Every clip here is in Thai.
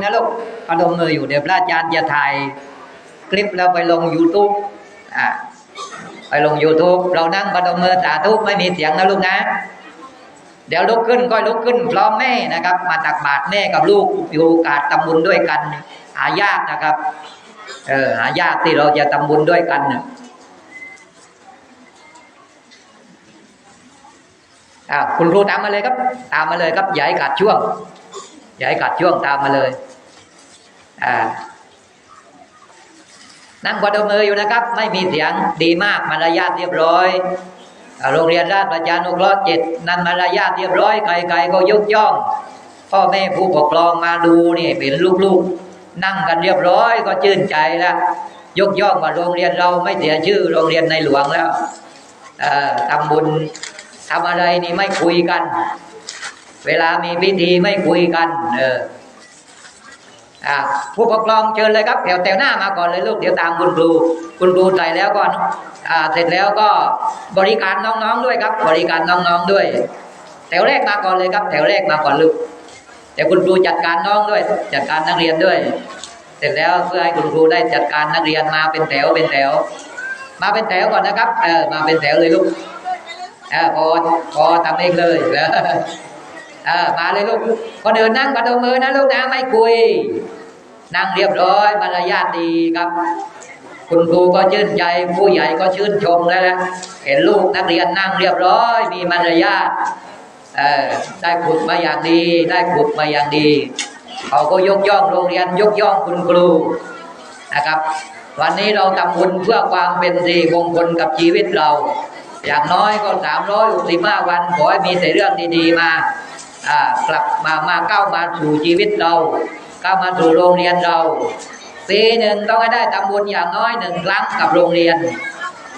นะลูกพนมมืออยู่เดี๋ยวพระอาจารย์จะถ่ายคลิปแล้วไปลง YouTube อ่าไปลง YouTube เรานั่งพนมมือสาธุไม่มีเสียงนะลูกนะ เดี๋ยวลุกขึ้นก็ลุกขึ้น พร้อมแม่นะครับ มาตักบาตรแม่กับลูกอยู่โอกาสทำบุญด้วยกัน หายากนะครับ เออหายากที่เราจะทำบุญด้วยกันอ่าคุณครูตามมาเลยครับ ตามมาเลยครับอย่าให้ขาดช่วง อย่าให้ขาดช่วงตามมาเลยอ่านั่งพนมมืออยู่นะครับ ไม่มีเสียงดีมากมารยาทเรียบร้อยโรงเรียนราชประชานุเคราะห์เจ็ดนั่นมารยาทเรียบร้อยใครๆก็ยกย่อง พ่อแม่ผู้ปกครองมาดูนี่เป็นลูกๆ นั่งกันเรียบร้อยก็ชื่นใจแล้วยกย่องว่าโรงเรียนเราไม่เสียชื่อโรงเรียนในหลวงแล้วทำบุญทำอะไรนี่ไม่คุยกัน เวลามีพิธีไม่คุยกัน เออผู้ปกครองเชิญเลยครับ แถวแถวหน้ามาก่อนเลยลูกเดี๋ยวตามคุณครู คุณครูใส่แล้วก่อนเสร็จแล้วก็บริการน้องๆด้วยครับ บริการน้องๆด้วย แถวแรกมาก่อนเลยครับ แถวแรกมาก่อนลูกแต่คุณครูจัดการน้องด้วย จัดการนักเรียนด้วย เสร็จแล้วเพื่อให้คุณครูได้จัดการนักเรียนมาเป็นแถวเป็นแถว มาเป็นแถวก่อนนะครับ เออมาเป็นแถวเลยลูกเออพอพอทำเองเลย เออมาเลยลูกก็เดินนั่งประดมมือนะลูกนะไม่คุย นั่งเรียบร้อยมารยาทดีครับ คุณครูก็ชื่นใจผู้ใหญ่ก็ชื่นชมแล้วนะเห็นลูกนักเรียนนั่งเรียบร้อย มีมารยาทเออได้ฝึกมาอย่างดี ได้ฝึกมาอย่างดีเขาก็ยกย่องโรงเรียนยกย่องคุณครูนะครับ วันนี้เราทำบุญเพื่อความเป็นสิริมงคลกับชีวิตเรา อย่างน้อยก็สามร้อยสิบห้าวันขอให้มีแต่เรื่องดีๆมา กลับมามาเข้ามาสู่ชีวิตเราเข้ามาสู่โรงเรียนเราปีหนึ่งต้องให้ได้ทำบุญอย่างน้อยหนึ่งครั้งกับโรงเรียน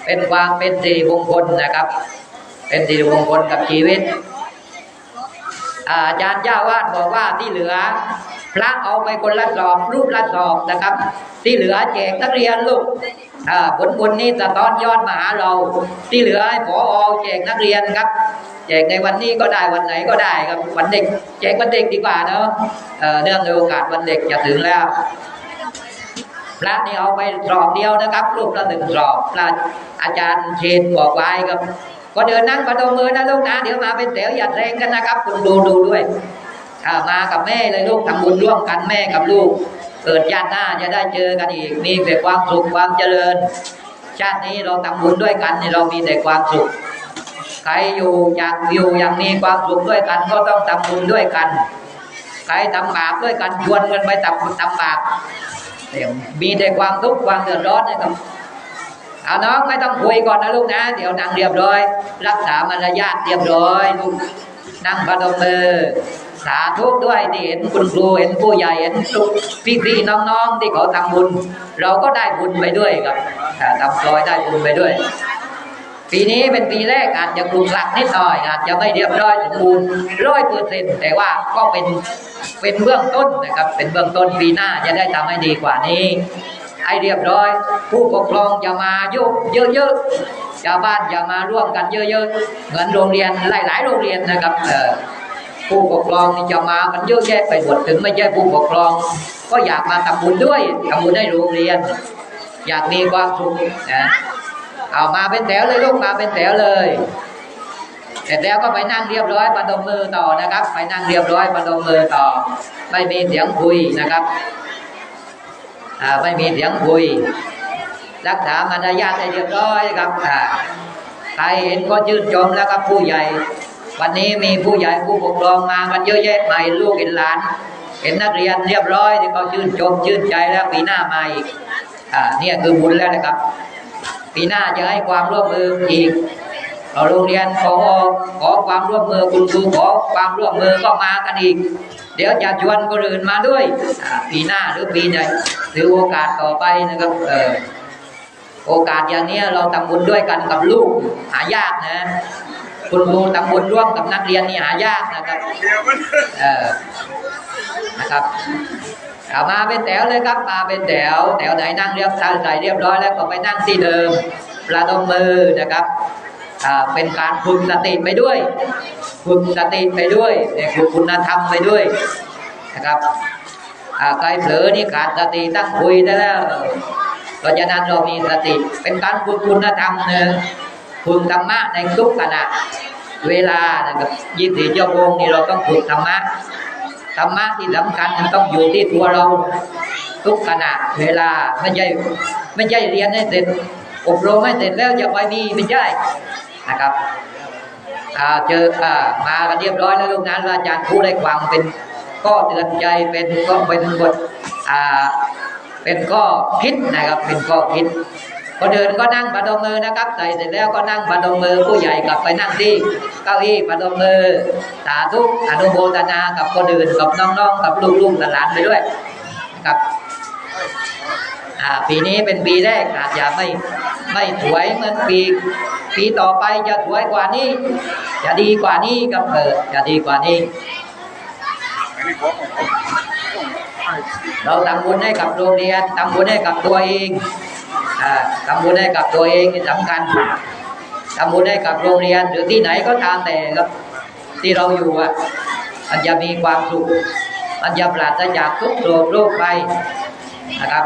เป็นความเป็นสิริมงคลนะครับ เป็นสิริมงคลกับชีวิต อาอาจารย์เจ้าวาดบอกว่าที่เหลือ พระเอาไปคนละสอบรูปละสอบนะครับ ที่เหลือแจกนักเรียนลูก ผลบุญนี้สะท้อนยอดมาหาเรา ที่เหลือให้ผอแจกนักเรียนครับ แจกในวันนี้ก็ได้วันไหนก็ได้ครับวันเด็ก แจกวันเด็กดีกว่าเนาะเอ่อเนื่องในโอกาสวันเด็กจะถึงแล้วพระนี่เอาไปสอบเดียวนะครับรูปละหนึ่งสอบพระอาจารย์เชนบอกไว้ครับก็เดินนั่งประดมมือนะลูกนะเดี๋ยวมาเป็นแถวอย่าแรงกันนะครับ คุณดูดูด้วยอ่ามากับแม่เลยลูกทำบุญร่วมกันแม่กับลูก เกิดชาติหน้าจะได้เจอกันอีกมีแต่ความสุขความเจริญ ชาตินี้เราทำบุญด้วยกันเรามีแต่ความสุขใครอยู่อยากอยู่อย่างมีความสุขด้วยกันก็ต้องทำบุญด้วยกันใครทำบาปด้วยกันชวนกันไปทำทำบาปเดี๋ยวมีแต่ความทุกข์ความเดือดร้อนนะครับเอาน้องไม่ต้องคุยก่อนนะลูกนะ เดี๋ยวนั่งเรียบร้อย รักษามารยาทเรียบร้อยลูกนั่งพนมมือ สาธุด้วยที่เห็นคุณครูเห็นผู้ใหญ่เห็นลูกพี่ๆน้องๆที่เขาทำบุญ เราก็ได้บุญไปด้วยครับทำซอยได้บุญไปด้วย ปีนี้เป็นปีแรกอาจจะกรุงหลักนิดหน่อยอาจจะไม่เรียบร้อยสมบูรณ์ร้อยเปอร์เซ็นต์แต่ว่าก็เป็นเป็นเบื้องต้นนะครับ เป็นเบื้องต้นปีหน้าจะได้ทำให้ดีกว่านี้ให้เรียบร้อย ผู้ปกครองจะมาเยอะเยอะๆชาวบ้านจะมาร่วมกันเยอะๆเหมือนโรงเรียนหลาย ๆ โรงเรียนนะครับเออ ผู้ปกครองนี่จะมากันเยอะแยะไปหมดถึงไม่ใช่ผู้ปกครอง ก็อยากมาทำบุญด้วยทำบุญให้โรงเรียน อยากมีความสุขนะเอามาเป็นแถวเลยลูกมาเป็นแถวเลยเสร็จแล้วก็ไปนั่งเรียบร้อยประดมมือต่อนะครับ ไปนั่งเรียบร้อยประดมมือต่อ ไม่มีเสียงคุยนะครับอ่าไม่มีเสียงคุย รักษามารยาทให้เรียบร้อยครับอ่าใครเห็นก็ชื่นชมแล้วครับผู้ใหญ่ วันนี้มีผู้ใหญ่ผู้ปกครองมากันเยอะแยะมาเห็นลูกเห็นหลาน เห็นนักเรียนเรียบร้อยที่เขาชื่นชมชื่นใจแล้วปีหน้ามาอีกอ่าเนี่ยคือบุญแล้วนะครับ ปีหน้าจะให้ความร่วมมืออีกเราโรงเรียนขอขอความร่วมมือคุณครูขอความร่วมมือก็มากันอีก เดี๋ยวจะชวนคนอื่นมาด้วยปีหน้าหรือปีไหนหรือโอกาสต่อไปนะครับเออโอกาสอย่างนี้เราทำบุญด้วยกันกับลูกหายากนะ คุณครูทำบุญร่วมกับนักเรียนนี่หายากนะครับเออนะครับเอามาเป็นแถวเลยครับ มาเป็นแถวแถวไหนนั่งเรียบใส่เรียบร้อยแล้วก็ไปนั่งที่เดิมประดมมือนะครับอ่าเป็นการฝึกสติไปด้วยฝึกสติไปด้วยเนี่ยฝึกคุณธรรมไปด้วยนะครับอ่าใครเผลอนี่ขาดสติตั้งคุยได้แล้วเพราะฉะนั้นเรามีสติเป็นการฝึกคุณธรรมเนย ฝึกธรรมะในทุกขณะ เวลานะครับยี่สิบชั่วโมงนี่เราต้องฝึกธรรมะธรรมะที่สำคัญมันต้องอยู่ที่ตัวเราทุกขณะเวลาไม่ใช่ไม่ใช่เรียนให้เสร็จอบรมให้เสร็จแล้วจะไปมีไม่ใช่นะครับเจออมากันเรียบร้อยแล้วลูกนั้นอาจารย์พูดให้ฟังเป็นข้อเตือนใจเป็นก็เป็นบทเป็นข้อคิดนะครับ เป็นข้อคิด คนอื่นก็นั่งประดมมือนะครับใส่เสร็จแล้วก็นั่งประดมมือผู้ใหญ่กลับไปนั่งที่เก้าอี้ประดมมือสาธุอนุโมทนากับคนอื่นกับน้องๆกับลูกๆหลานๆไปด้วยนะครับปีนี้เป็นปีแรกอาจจะไม่ไม่สวยเหมือนปี ปีต่อไปจะสวยกว่านี้จะดีกว่านี้ครับเออจะดีกว่านี้ เราทำบุญให้กับโรงเรียนทำบุญให้กับตัวเอง ทำบุญให้กับตัวเองสำคัญทำบุญให้กับโรงเรียนหรือที่ไหนก็ตามแต่ครับ ที่เราอยู่อะมันจะมีความสุขมันจะปราศจากทุกโศกโรคไปนะครับ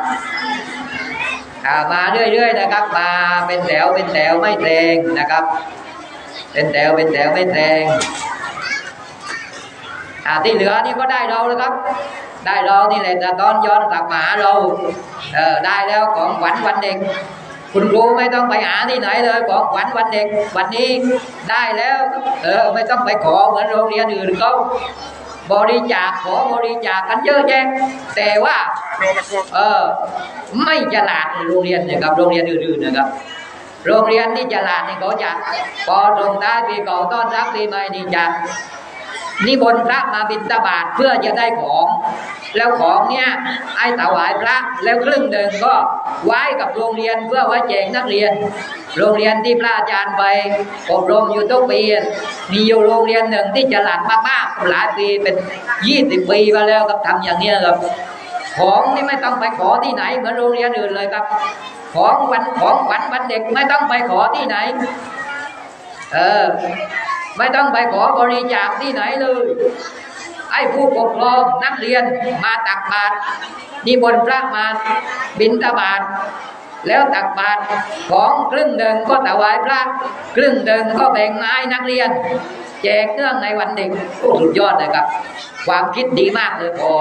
มาเรื่อยๆนะครับ มาเป็นแถวเป็นแถวไม่แซงนะครับ เป็นแถวเป็นแถวไม่แซงอ่าที่เหลือนี่ก็ได้เราแล้วครับ ได้เรานี่แหละต่ตอนย้อนกลับมาหาเราเออได้แล้วของขวัญวันเด็ก คุณครูไม่ต้องไปหาที่ไหนเลยของขวัญวันเด็ก วันนี้ได้แล้วเออไม่ต้องไปขอเหมือนโรงเรียนอื่นเขาบริจาคขอบริจาคกันเยอะแยะแต่ว่าเออไม่ฉลาดโรงเรียนนะครับโรงเรียนอื่นๆนะครับ โรงเรียนที่ฉลาดนี่เขาจะพอตรงท้ปีเก่าต้อนรับปีใหม่นี่จะ นิมนต์พระมาบิณฑบาตเพื่อจะได้ของ แล้วของเนี้ยไอ้ถวายพระแล้วครึ่งหนึ่งก็ไว้กับโรงเรียนเพื่อไว้แจกนักเรียน โรงเรียนที่พระอาจารย์ไปอบรมอยู่ทุกปีมีอยู่โรงเรียนหนึ่งที่ฉลาดมากๆหลายปีเป็นยี่สิบปีมาแล้วครับทำอย่างเนี้ยครับของนี่ไม่ต้องไปขอที่ไหนเหมือนโรงเรียนอื่นเลยครับ ของวันของวัญวันเด็กไม่ต้องไปขอที่ไหน เออ ไม่ต้องไปขอบริจาคที่ไหนเลยไอ้ผู้ปกครองนักเรียนมาตักบาตรนิมนต์พระมาบิณฑบาตแล้วตักบาตรของครึ่งหนึ่งก็ถวายพระครึ่งหนึ่งก็แบ่งมาให้นักเรียน แจกเนื่องในวันเด็กโอ้สุดยอดเลยครับ ความคิดดีมากเลยพอ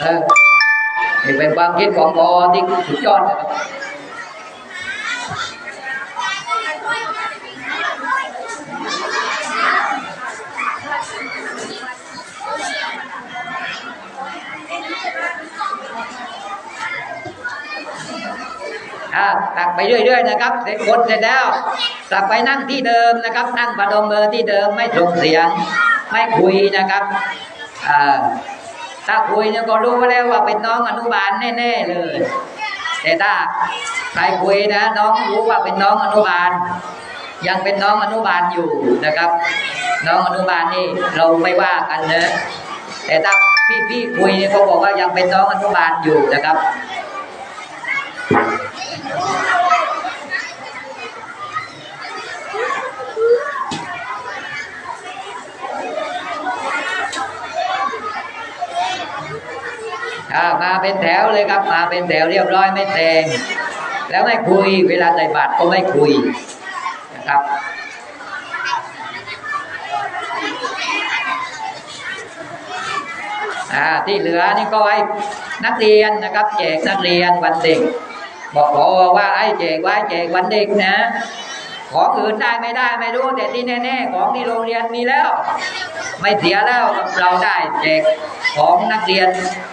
เออเป็นความคิดของพอที่สุดยอดนะครับ ตักไปเรื่อยๆนะครับเสร็จคนเสร็จแล้วกลับไปนั่งที่เดิมนะครับ นั่งประดมมือที่เดิมไม่ส่งเสียง ไม่คุยนะครับอ่าถ้าคุยเนี่ยก็รู้แล้วว่าเป็นน้องอนุบาลแน่ๆเลย แต่ถ้าใครคุยนะ น้องรู้ว่าเป็นน้องอนุบาล ยังเป็นน้องอนุบาลอยู่นะครับ น้องอนุบาลนี่เราไม่ว่ากันเนะแต่ถ้าพี่พี่ๆคุยเนี่ยเขาบอกว่ายังเป็นน้องอนุบาลอยู่นะครับ มาเป็นแถวเลยครับมาเป็นแถวเรียบร้อยไม่แซงแล้วไม่คุย เวลาใส่บาตรก็ไม่คุยนะครับที่เหลือนี่ก็ให้นักเรียนนะครับแจกนักเรียนวันเด็ก บอกพอว่าไอ้แจกไว้แจกวันเด็กนะ ของอื่นได้ไม่ได้ไม่รู้ แต่ที่แน่ๆของที่โรงเรียนมีแล้ว ไม่เสียแล้วเราได้แจกของนักเรียน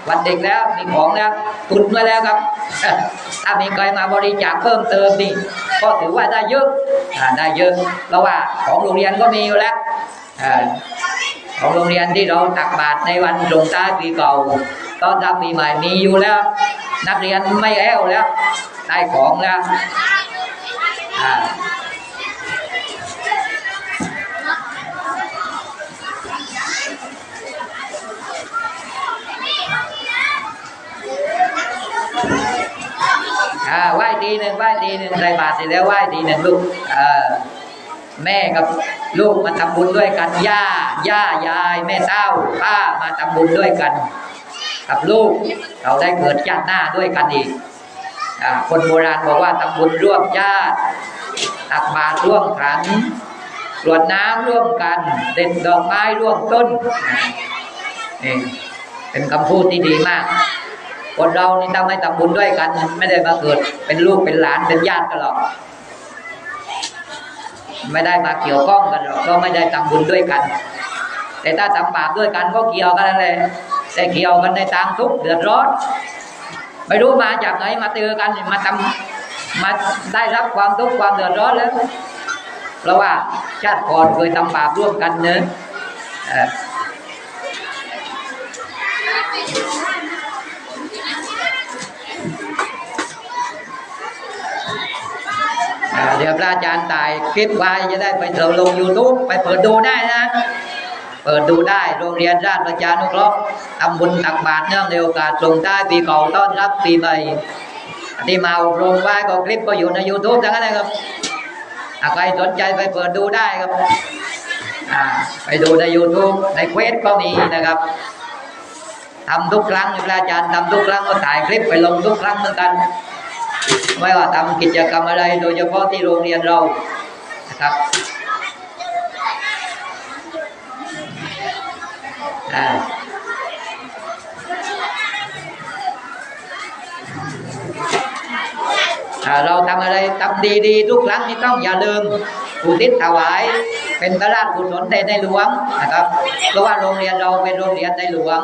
วันเด็กแล้วมีของแล้วตุนไว้แล้วครับ ถ้ามีใครมาบริจาคเพิ่มเติมนี่ก็ถือว่าได้เยอะได้เยอะเพราะว่าของโรงเรียนก็มีอยู่แล้ว ของโรงเรียนที่เราตักบาตรในวันลงท้าปีเก่าตอนรับปีใหม่มีอยู่แล้ว นักเรียนไม่แอวแล้ว ได้ของแล้วอ่าไหว้ทีหนึ่งไหว้ทีหนึ่งใส่บาตรเสร็จแล้วไหว้ทีหนึ่งลูกแม่กับ ลูกมาทำบุญด้วยกัน ย่า ย่ายายแม่เต้าป้ามาทำบุญด้วยกัน กับลูกเราได้เกิดชาติหน้าด้วยกันอีกอคนโบราณบอกว่าทำบุญร่วมญาติตักบาตรร่วมขันกรวดน้ำร่วมกันเด็ดดอกไม้ร่วมต้นนี่เป็นคำพูดที่ดีมาก คนเรานี่ถ้าไม่ทำบุญด้วยกัน ไม่ได้มาเกิดเป็นลูกเป็นหลานเป็นญาติกันหรอก ไม่ได้มาเกี่ยวข้องกันหรอกก็ไม่ได้ทำบุญด้วยกัน แต่ถ้าทำบาปด้วยกันก็เกี่ยวกันเละแต่เกี่ยวกันในทางทุกข์เดือดร้อนไม่รู้มาจากไหนมาเจอกันมาทำมาได้รับความทุกข์ความเดือดร้อนแล้วเพราะว่าชาติก่อนเคยทำบาปร่วมกันเนอะ เดี๋ยวพระอาจารย์ตายคลิปไว้จะได้ไปเถลงยูทูบไปเปิดดูได้นะ เปิดดูได้โรงเรียนราชประชานุเคราะห์ทำบุญตักบาตรเนื่องในโอกาสส่งท้ายปีเก่าต้อนรับปีใหม่ที่มาอบรมไว้ก็คลิปก็อยู่ใน YouTube ทั้งนั้นนะครับใครสนใจไปเปิดดูได้ครับไปดูใน YouTube ในเควสก็มีนะครับทำทุกครั้งพระอาจารย์ทำทุกครั้งก็ถ่ายคลิปไปลงทุกครั้งเหมือนกัน ไม่ว่าทำกิจกรรมอะไรโดยเฉพาะที่โรงเรียนเรานะครับอ่าอ่าเราทำอะไรทำดีๆ ทุกครั้งนี่ต้องอย่าลืมอุทิศถวาย เป็นพระราชกุศลแด่ในหลวงนะครับเพราะว่าโรงเรียนเราเป็นโรงเรียนในหลวง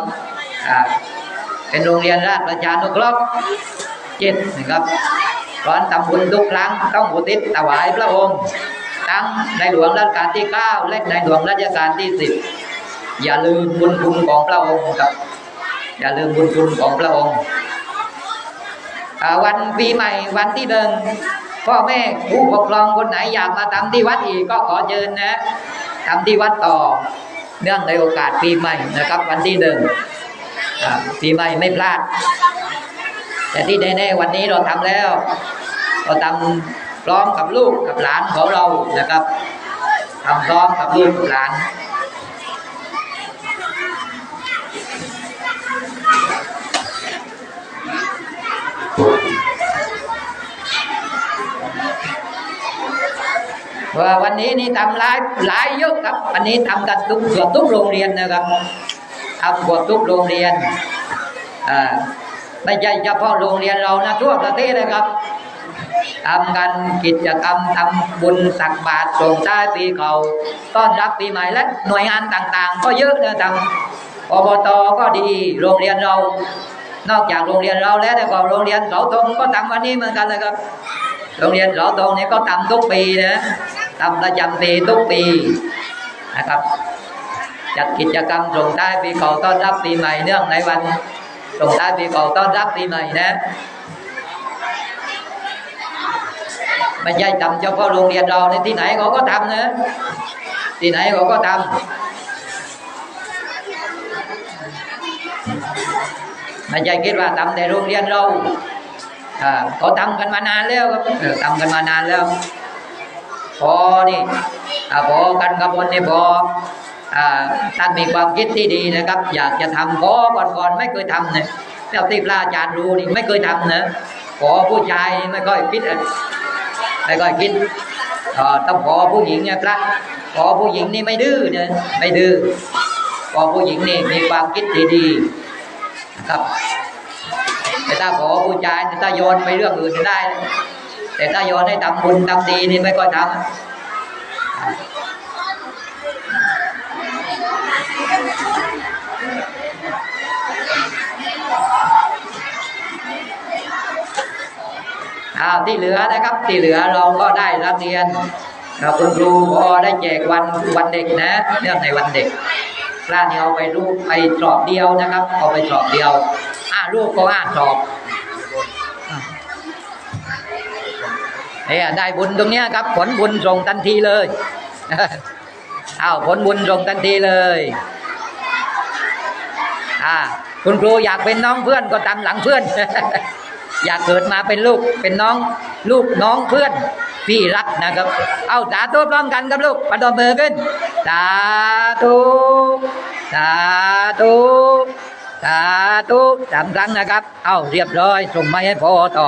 เป็นโรงเรียนราชประชานุเคราะห์ เจ็ดนะครับตอนทำบุญทุกครั้งต้องอุทิศถวายพระองค์ ทั้งในหลวงรัชกาลที่เก้าและในหลวงรัชกาลที่สิบอย่าลืมบุญคุณของพระองค์ครับ อย่าลืมบุญคุณของพระองค์วันปีใหม่วันที่เดินพ่อแม่ผู้ปกครองคนไหนอยากมาทำที่วัดอีกก็ขอเชิญนะทำที่วัดต่อเนื่องในโอกาสปีใหม่นะครับ วันที่หนึ่งปีใหม่ไม่พลาด แต่ที่แน่ๆวันนี้เราทำแล้ว เราทำพร้อมกับลูกกับหลานของเรานะครับทำพร้อมกับลูกกับหลานว่าวันนี้นี่ทำหลายหลายเยอะครับ วันนี้ทำกันทุกเกือบทุกโรงเรียนนะครับทำกือบทุกโรงเรียนอ่า ไม่ใช่เฉพาะโรงเรียนเรานะทั่วประเทศนะครับทำกันกิจกรรมทำบุญตักบาตรส่งท้ายปีเขาต้อนรับปีใหม่และหน่วยงานต่างๆ ก็เยอะนะทำอบตก็ดีโรงเรียนเรา นอกจากโรงเรียนเราแล้วแต่ก็โรงเรียนเสาธงก็ทำวันนี้เหมือนกันเลยครับ โรงเรียนเสาธงเนี่ยก็ทำทุกปีนะทำประจำปีทุกปีนะครับจัดกิจกรรมส่งท้ายปีเก่าต้อนรับปีใหม่เนื่องในวัน ส่งท้ายปีเก่าต้อนรับปีใหม่นะไม่ใช่ทำเฉพาะโรงเรียนเราในที่ไหนเขาก็ทำนะที่ไหนเขาก็ทำไม่ใช่คิดว่าทำในโรงเรียนเราเขาทำกันมานานแล้วครับทำกันมานานแล้วพอนี่อพอกันกระบวนนี่พอ ท่านมีความคิดที่ดีนะครับ อยากจะทำพอก่อนก่อนๆไม่เคยทำเนี่ยเจ้าที่พระอาจารย์รู้นี่ไม่เคยทำนะขอผู้ชายไม่ค่อยคิดไม่ค่อยคิดอ่อต้องขอผู้หญิงเนี่ยพระขอผู้หญิงนี่ไม่ดื้อเนี่ยไม่ดื้อขอผู้หญิงนี่มีความคิดที่ดีนะครับแต่ถ้าขอผู้ชายถ้าโยนไปเรื่องอื่นได้ แต่ถ้าโยนให้ทำบุญทำดีนี่ไม่ค่อยทำ อ้าวที่เหลือนะครับ ที่เหลือเราก็ได้รับเรียนเราคุณครูพอได้แจกวันวันเด็กนะเนื่องในวันเด็กกล้าเนี่ยเอาไปรูปไปสอบเดียวนะครับ เอาไปสอบเดียว อ่ารูปก็อ่าสอบเนี่ยได้บุญตรงเนี้ยครับ ผลบุญส่งทันทีเลยอ้าวผลบุญส่งทันทีเลยอ่าคุณครูอยากเป็นน้องเพื่อนก็ตามหลังเพื่อน อยากเกิดมาเป็นลูกเป็นน้อง ลูกน้องเพื่อนพี่รักนะครับ เอาสาธุพร้อมกันครับลูกประดมมือขึ้นสาธุสาธุสาธุสามครั้งนะครับ เอาเรียบร้อยส่งมาให้พ่อต่อ